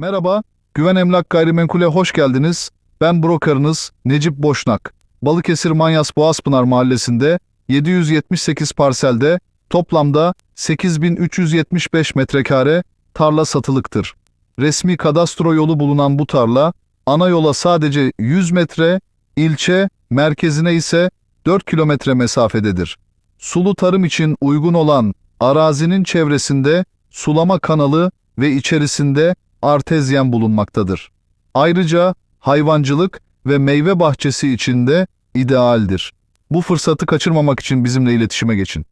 Merhaba, Güven Emlak Gayrimenkul'e hoş geldiniz. Ben brokerınız Necip Boşnak. Balıkesir Manyas Boğazpınar Mahallesi'nde 778 parselde toplamda 8375 metrekare tarla satılıktır. Resmi kadastro yolu bulunan bu tarla, ana yola sadece 100 metre, ilçe, merkezine ise 4 kilometre mesafededir. Sulu tarım için uygun olan arazinin çevresinde sulama kanalı ve içerisinde artezyen bulunmaktadır. Ayrıca hayvancılık ve meyve bahçesi için de idealdir. Bu fırsatı kaçırmamak için bizimle iletişime geçin.